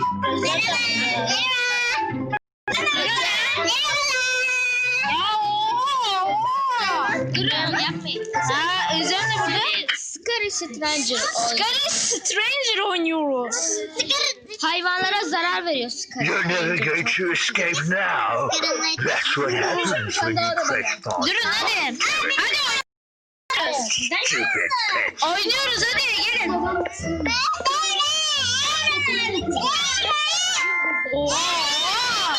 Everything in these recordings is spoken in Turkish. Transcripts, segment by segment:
Merhaba. Durun yapmayın. Ha, Özlem de burada. Scary Stranger. Scary Stranger oynuyoruz. Hayvanlara zarar veriyor Scary You're never going to escape now. That's what happens when you press pause. Durun hadi. Hadi oynuyoruz. Stupid pets. Oynuyoruz hadi gelin. Oha.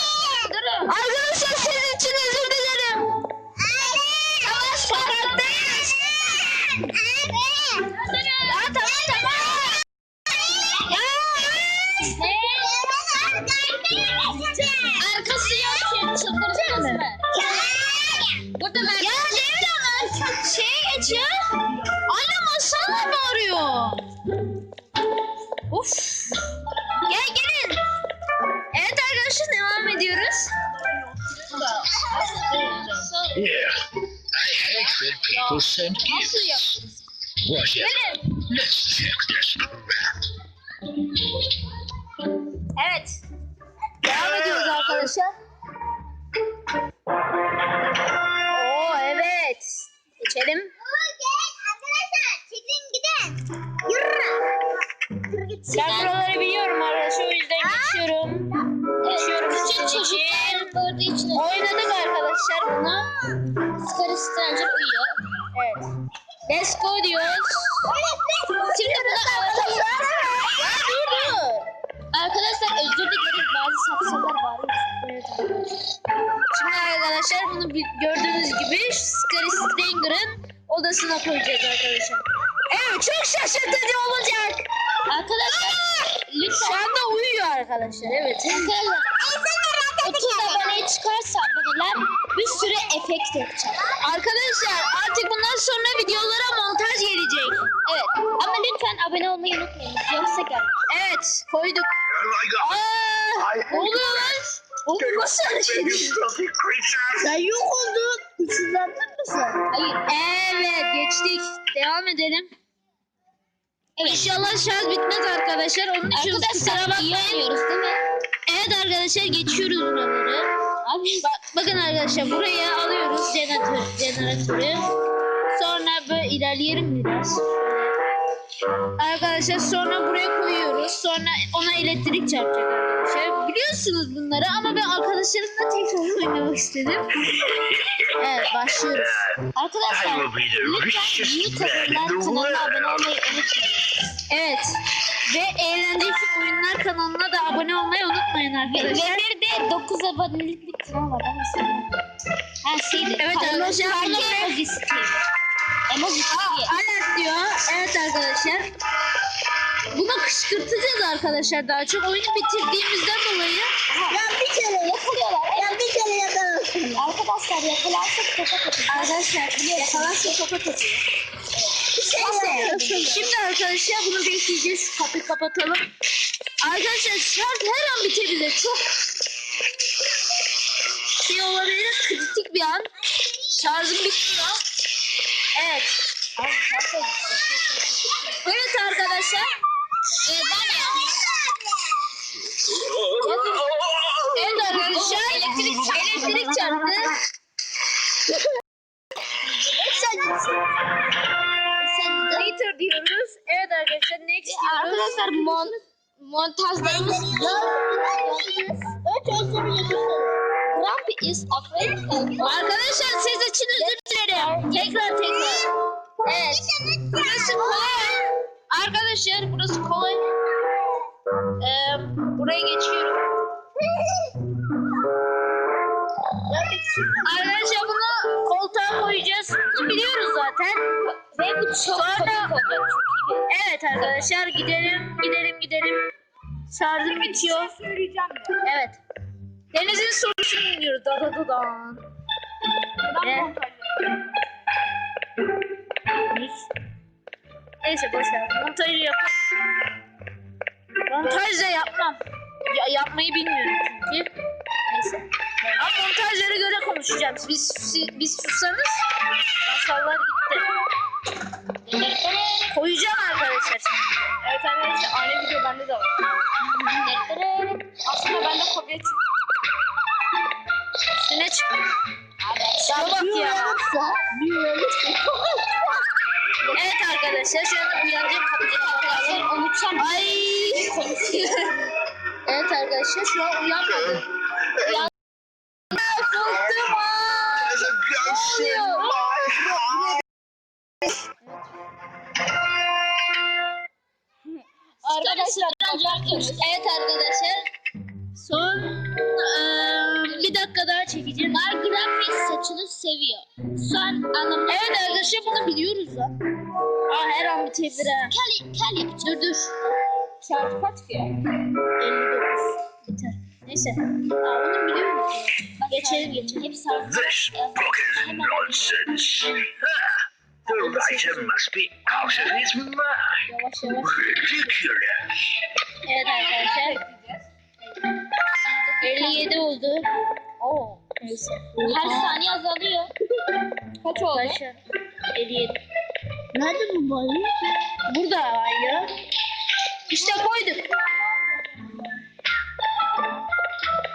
Durun. Arkadaşlar sizin için özür dilerim. Ama sokaktayız. Ya tamam tamam. Ya. Arkası yok ki. Çıldıracağız mı? Burada ben... Ya Devran şeye geç ya. Anne masana bağırıyor. Of. Yeah. I hate when people send gifts. İt. Let's check this crap. Evet. Devam ediyoruz arkadaşlar. Oo evet. Geçelim. Ben buraları biliyorum arkadaşlar o yüzden geçiyorum. Geçiyorum Küçük sizin için. çocuklar gördüğü için Oynadık arkadaşlar bunu. Stranger uyuyor. Evet. Let's go diyoruz. Şimdi burada arkadaşlar, Ya dur dur. arkadaşlar özür dileriz bazı sapsalar var. Şimdi arkadaşlar bunu gördüğünüz gibi Scary Stranger'ın odasına koyacağız arkadaşlar. Evet çok şaşırtıcı olacak. Arkadaşlar Şu lütfen anda uyuyor arkadaşlar evet. arkadaşlar 30 aboneye çıkarsa aboneler bir sürü efekt yapacak. Arkadaşlar artık bundan sonra videolara montaj gelecek. Evet ama lütfen abone olmayı unutmayın yoksa gel. Evet koyduk. Oh. Aa, ne oluyor lan? Oğlum nasıl hareket creature. Sen yok oldun. Işınlandın mı sen? Hayır. Evet geçtik. Devam edelim. İnşallah şarj bitmez arkadaşlar. Onun için kusura Arkadaşlar bakmayın. değil mi? Evet arkadaşlar geçiyoruz buraları. Abi Ba- bakın arkadaşlar buraya alıyoruz jeneratör, jeneratörü. Sonra böyle ilerleyelim biraz. Arkadaşlar sonra buraya koyuyoruz. Sonra ona elektrik çarpacak arkadaşlar. Biliyorsunuz bunları ama ben arkadaşlarımla tekrar oynamak istedim. Evet başlıyoruz. I arkadaşlar will be the lütfen kanallar the kanalına abone olmayı unutmayın. Evet. Ve eğlenceli oyunlar kanalına da abone olmayı unutmayın arkadaşlar. ve bir de 9 abonelik bir kanal var. Ha şeydi. Evet arkadaşlar. Emojis TV. Alet diyor. Evet arkadaşlar. Bunu kışkırtacağız arkadaşlar daha çok. Oyunu bitirdiğimizden dolayı. Ya bir kere yakalıyorlar. Ya bir kere yakalıyorlar. Arkadaşlar yakalarsak tokat atıyor. Arkadaşlar Yakalarsak tokat atıyor. Neyse. Şimdi arkadaşlar bunu bekleyeceğiz. Kapıyı kapatalım. Arkadaşlar şarj her an bitebilir. Çok şey olabilir. Kritik bir an. Şarjım bitmiyor. Evet. Evet arkadaşlar. Arkadaşlar mon montajlarımız Grumpy is afraid Arkadaşlar siz için özür dilerim. Tekrar tekrar. Evet. Burası kolay. Arkadaşlar burası kolay. Ee, buraya geçiyorum. Arkadaşlar bunu koltuğa koyacağız. Bunu biliyoruz zaten. Ve bu çok komik olacak. Evet arkadaşlar gidelim gidelim gidelim. Şarjım bitiyor. Evet. Deniz'in sorusunu dinliyoruz. Da da da da. Ne? Neyse boş ver. Montajı yap. Montaj da yapmam. Ya, yapmayı bilmiyorum çünkü. Neyse. Ama montajlara göre konuşacağım. Biz biz sussanız masallar gitti. arkadaşlar. Şu anda uyanacak kapıyı kapatacağım. Unutsam ay evet arkadaşlar şu an uyanmadı. Uyan Korktum Ne? Arkadaşlar, evet arkadaşlar. Son e, çekeceğim. Margrafis saçını seviyor. Son anlamda Evet arkadaşlar bunu biliyoruz lan. Aa her an bitebilir ha. kel, kel yapacak. Dur dur. Kaç ki ya? 59. Biter. Neyse. Aa bunu biliyor musun? Geçelim geçelim. Hep sarı. This book is nonsense. Ah, the writer must be out of his mind. Yavaş yavaş. Ridiculous. Evet arkadaşlar. 57 oldu. Neyse. Her saniye azalıyor. Kaç oldu? Arkadaşlar. 57. Nerede bu balık? Burada var ya. İşte koyduk.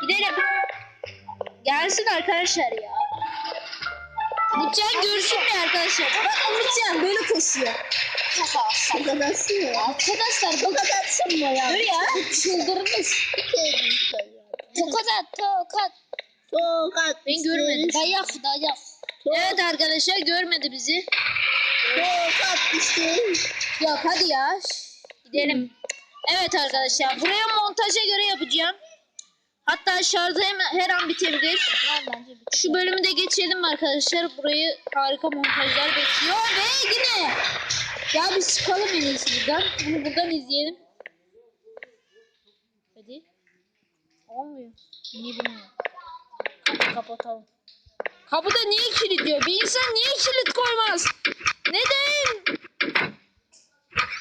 Gidelim. Gelsin arkadaşlar ya. Mutcan görsün mü arkadaşlar? Bak Mutcan böyle koşuyor. O kadar sığ. Arkadaşlar bu kadar sığmıyor ya. Dur ya. Çıldırmış. Tokat tokat. Tokat. Ben görmedim. Dayak dayak. Evet arkadaşlar görmedi bizi. Tokat işte. Yok hadi ya. Gidelim. Evet arkadaşlar buraya montaja göre yapacağım. Hatta şarjı her an bitebilir. Şu bölümü de geçelim arkadaşlar. Burayı harika montajlar bekliyor ve yine. Ya biz çıkalım en iyisi buradan. Bunu buradan izleyelim. Hadi. Olmuyor. Niye bilmiyorum. Kapatalım. Kapıda niye kilitliyor? Bir insan niye kilit koymaz? Neden?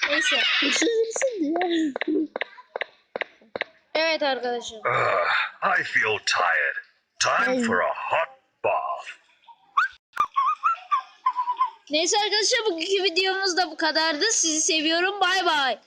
Neyse. Evet arkadaşlar. Ah, I feel tired. Time for a hot bath. Neyse arkadaşlar bugünkü videomuz da bu kadardı. Sizi seviyorum. Bay bay.